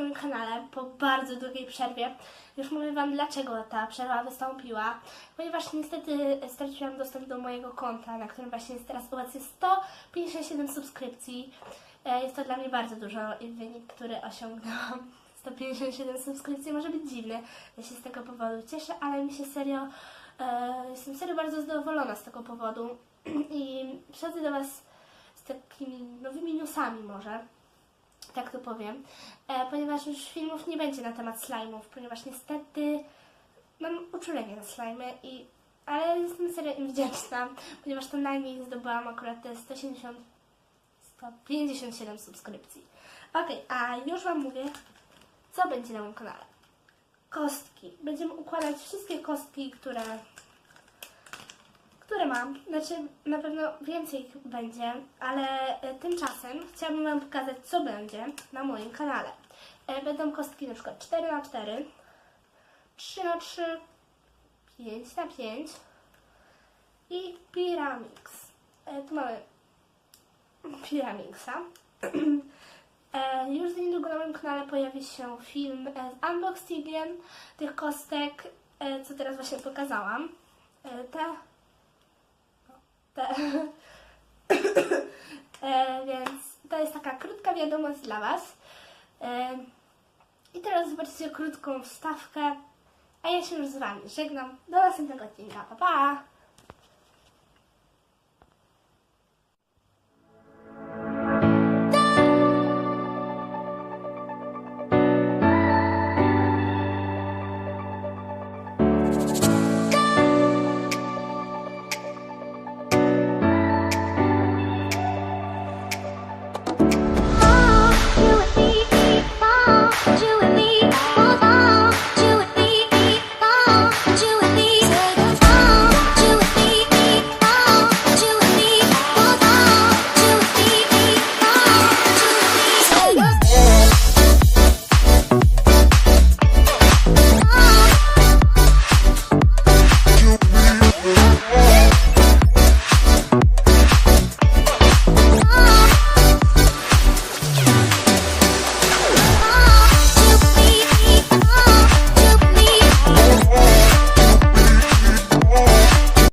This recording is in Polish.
Moim kanale po bardzo długiej przerwie. Już mówię Wam, dlaczego ta przerwa wystąpiła. Ponieważ niestety straciłam dostęp do mojego konta, na którym właśnie jest teraz obecnie 157 subskrypcji. E, Jest to dla mnie bardzo dużo i wynik, który osiągnęłam. 157 subskrypcji może być dziwny. Ja się z tego powodu cieszę, ale mi się serio, e, jestem serio bardzo zadowolona z tego powodu. I przychodzę do Was z takimi nowymi newsami może tak to powiem, e, ponieważ już filmów nie będzie na temat slajmów, ponieważ niestety mam uczulenie na slajmy i ale jestem serio im wdzięczna, ponieważ to najmniej zdobyłam akurat te 170 157 subskrypcji. Okej, a już Wam mówię, co będzie na moim kanale. Kostki. Będziemy układać wszystkie kostki, które które mam. Znaczy, na pewno więcej ich będzie, ale e, tymczasem chciałabym Wam pokazać, co będzie na moim kanale. E, Będą kostki na przykład 4 na 4 3 na 3 5 na 5 i Pyramix. E, Tu mamy Pyramixa. E, Już niedługo na moim kanale pojawi się film z unboxingiem tych kostek, co teraz właśnie pokazałam. Te te. e, więc to jest taka krótka wiadomość dla Was. E, I teraz zobaczycie krótką wstawkę, a ja się już z Wami żegnam. Do następnego odcinka. Pa, pa!